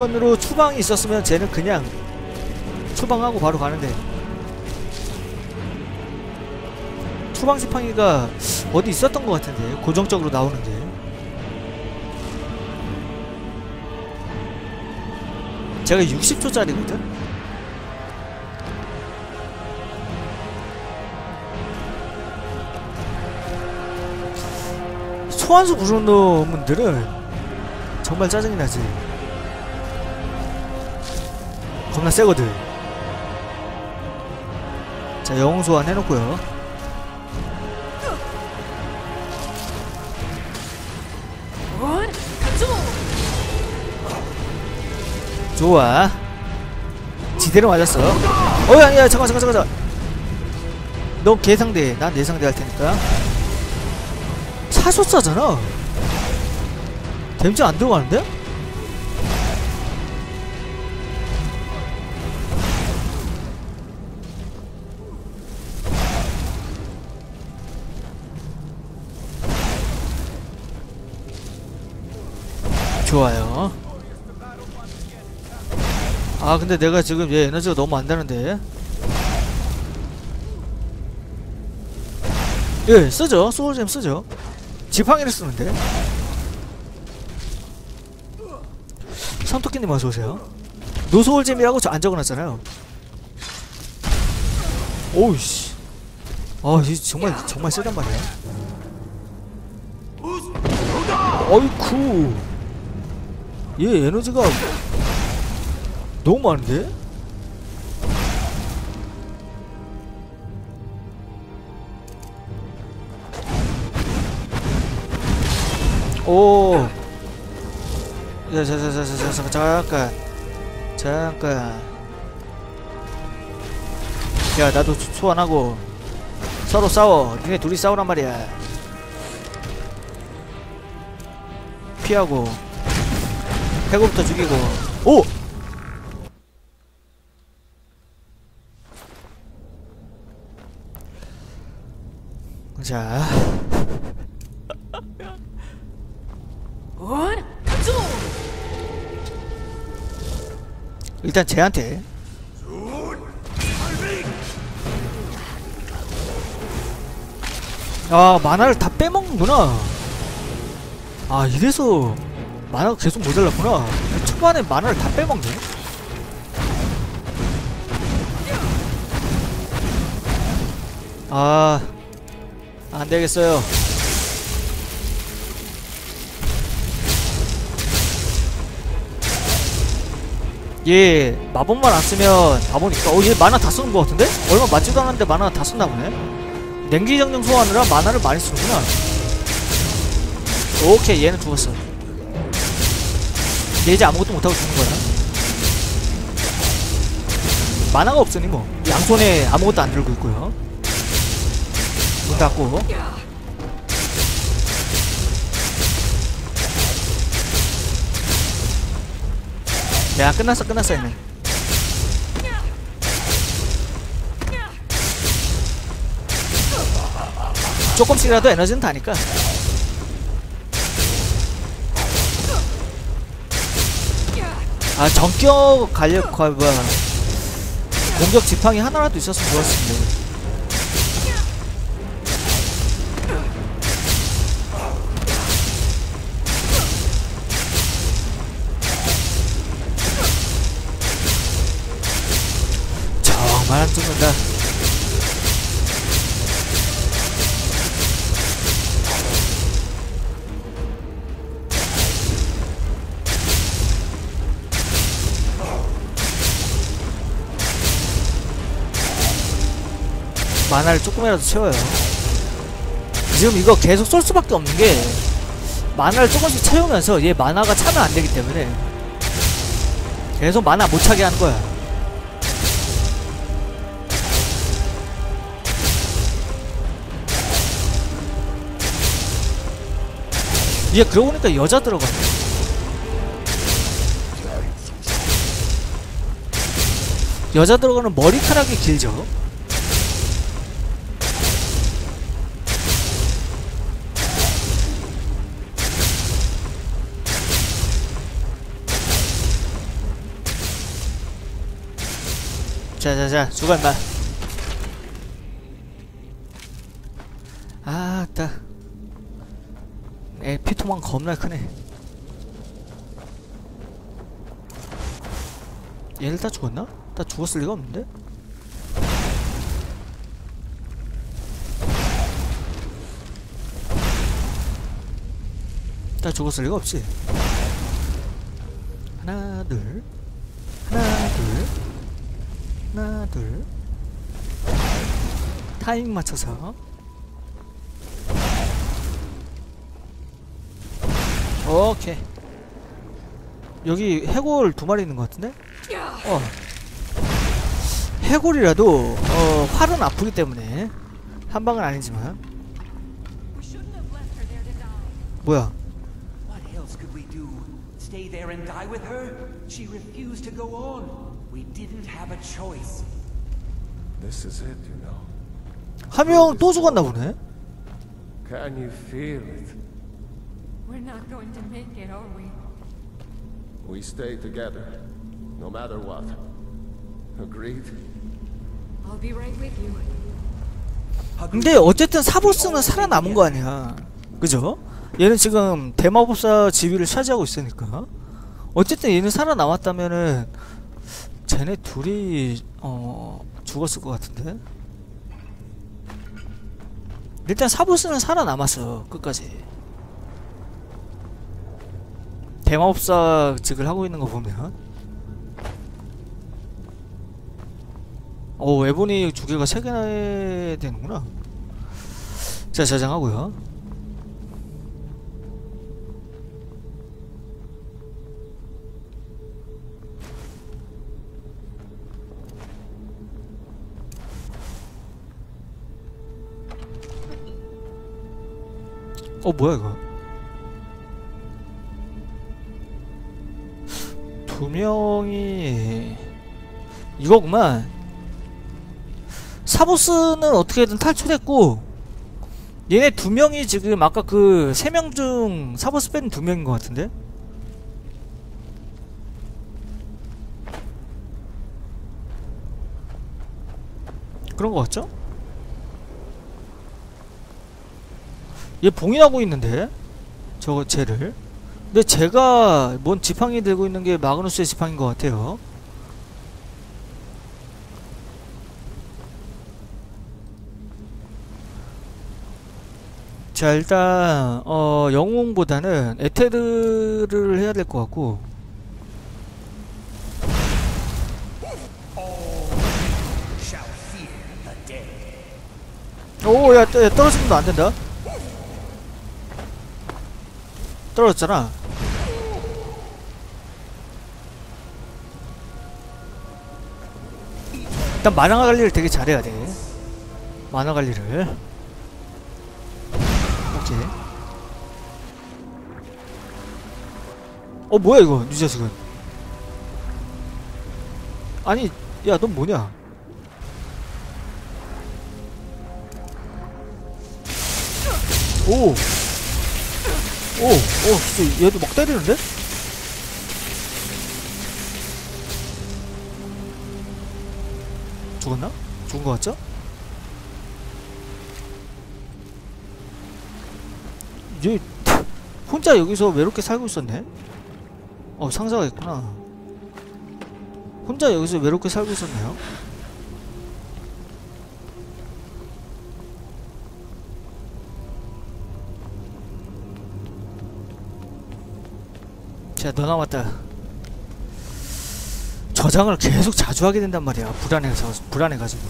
으로 추방이 있었으면 쟤는 그냥 추방하고 바로 가는데. 추방 지팡이가 어디 있었던 것 같은데 고정적으로 나오는데. 제가 60초짜리거든? 소환수 부르는 놈들은 정말 짜증이 나지 겁나 세거든. 자 영웅 소환 해놓고요. 좋아. 지대로 맞았어. 어야 야. 잠깐 잠깐 잠깐 잠깐. 너 개상대. 난 내상대 할 테니까. 차소싸잖아. 데미지 안 들어가는데? 좋아요. 아 근데 내가 지금 얘 에너지가 너무 안 되는데. 예 쓰죠. 소울잼 쓰죠. 지팡이를 쓰는데 삼토끼님 어서오세요. 노소울잼이라고 저 안 적어놨잖아요. 오우씨. 아 이 정말 정말 세단 말이야. 어이쿠 얘 에너지가 너무 많은데? 오. 야, 자, 자, 자, 자, 자, 잠깐, 잠깐. 야, 나도 소- 소환하고 서로 싸워. 니네 둘이 싸우란 말이야. 피하고 해고부터 죽이고. 오. 자. 일단 쟤한테 아 만화를 다 빼먹는구나 아 이래서 만화가 계속 모자랐구나. 초반에 만화를 다 빼먹네. 아 안되겠어요. 얘 마법만 안 쓰면 바보니까 어 얘 만화 다 쓰는 것 같은데? 얼마 맞지도 않았는데 만화 다 썼나 보네. 냉기정령 소환하느라 만화를 많이 쓰는구나. 오케이 얘는 죽었어 얘 이제 아무것도 못하고 죽는 거야. 만화가 없으니 뭐. 양손에 아무것도 안 들고 있고요. 문 닫고. 야 끝났어 끝났어 얘네. 조금씩이라도 에너지는 다니까 아 전격 간력 과 뭐야 공격 지팡이 하나라도 있었으면 좋았을 텐데 정말 안 죽는다 만화를 조금이라도 채워요. 지금 이거 계속 쏠 수밖에 없는 게 만화를 조금씩 채우면서 얘 만화가 차면 안 되기 때문에 계속 만화 못 차게 하는 거야. 얘 그러고 보니까 여자 들어가네. 여자 들어가는 머리카락이 길죠 자자자 죽어 인마 아따. 애 피토만 겁나 크네. 얘들 다 죽었나? 다 죽었을 리가 없는데? 다 죽었을 리가 없지? 하나 둘. 하나 둘 하나 둘 타이밍 맞춰서 오케이 여기 해골 두 마리 있는 것 같은데? 어 해골이라도 어 활은 아프기 때문에 한 방은 아니지만. 뭐야? Stay there and die with her? She refused to go on. We didn't have a choice. This is it, you know. 한명 또 죽었나 보네 Can you feel it? We're not going to make it, are we? We stay together, no matter what. Agreed? I'll be right with you. 근데 어쨌든 사보스는 살아남은 거 아니야 그죠? 얘는 지금 대마법사 지위를 차지하고 있으니까 어쨌든 얘는 살아남았다면은 쟤네 둘이 어 죽었을 것 같은데? 일단 사보스는 살아남았어 끝까지. 대마법사 직을 하고 있는 거 보면. 어 외본이 두 개가 세 개나 되는구나. 자 저장하고요 어 뭐야 이거? 두 명이 이거구만. 사보스는 어떻게든 탈출했고 얘네 두 명이 지금 아까 그 세 명 중 사보스 뺀 두 명인 것 같은데? 그런 거 같죠? 얘 봉인하고 있는데? 저거 쟤를? 근데 제가 뭔 지팡이 들고 있는 게 마그누스의 지팡인 것 같아요. 자 일단 어 영웅보다는 에테르를 해야 될 것 같고. 오야 떨어지면 안 된다 떨어졌잖아. 일단 만화 관리를 되게 잘해야 돼. 만화 관리를. 오케이. 어 뭐야 이거 이 자식은? 아니 야 넌 뭐냐? 오 오, 오, 진짜 얘도 막 때리는데? 죽었나? 죽은 거 같죠? 얘 혼자 여기서 외롭게 살고 있었네? 어, 상자가 있구나. 혼자 여기서 외롭게 살고 있었네요. 자, 너 남았다. 저장을 계속 자주 하게 된단 말이야. 불안해서, 불안해가지고.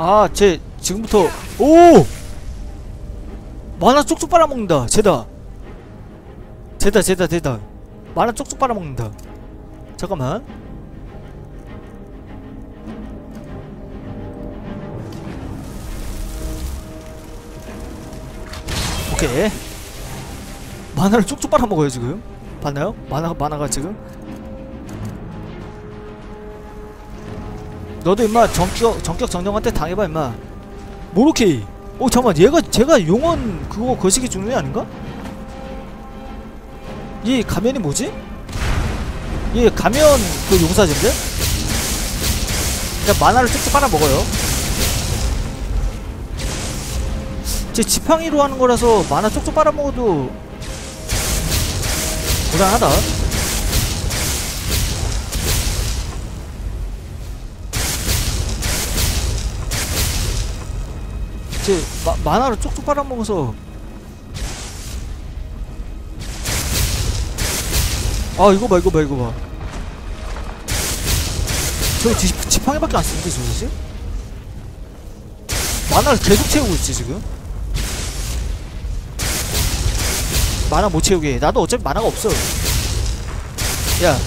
아, 쟤 지금부터 오! 만화 쪽쪽 빨아먹는다. 쟤다. 쟤다, 쟤다, 쟤다. 만화 쪽쪽 빨아먹는다. 잠깐만. 오케이. 만화를 쪽쪽 빨아먹어요 지금. 봤나요? 만화 만화가 지금 너도 임마 전격 전격 정령한테 당해봐 임마 모로케이 어 잠깐 얘가 제가 용원 그거 거시기 중에 아닌가? 이 가면이 뭐지? 얘 가면 그 용사진데? 그냥 만화를 쭉쭉 빨아먹어요 제 지팡이로 하는 거라서 만화 쪽쪽 빨아먹어도 무난하다 제 마, 만화를 쪽쪽 빨아먹어서 아 이거 봐 이거 봐 이거 봐저 지, 지팡이밖에 안 쓰는데 저거지? 만화를 계속 채우고 있지 지금 만화 못 채우게 해. 나도 어차피 만화가 없어 야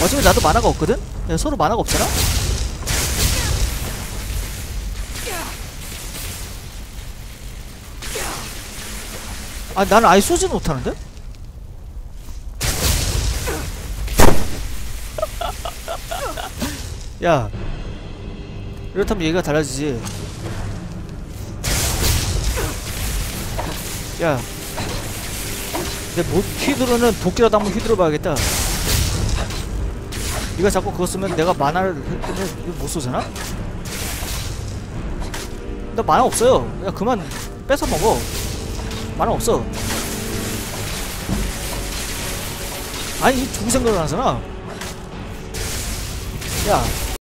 어차피 나도 만화가 없거든? 야 서로 만화가 없잖아? 아 나는 아예 쏘지는 못하는데? 야 이렇다면 얘가 달라지지 야 내못 휘두르는 도끼라도 한번 휘두르 봐야겠다 네가 자꾸 그거 쓰면 내가 만화를 때문에 못 쏘잖아? 나 만화 없어요 야 그만 뺏어 먹어 만화 없어. 아니 죽을 생각을 안 하잖아. 야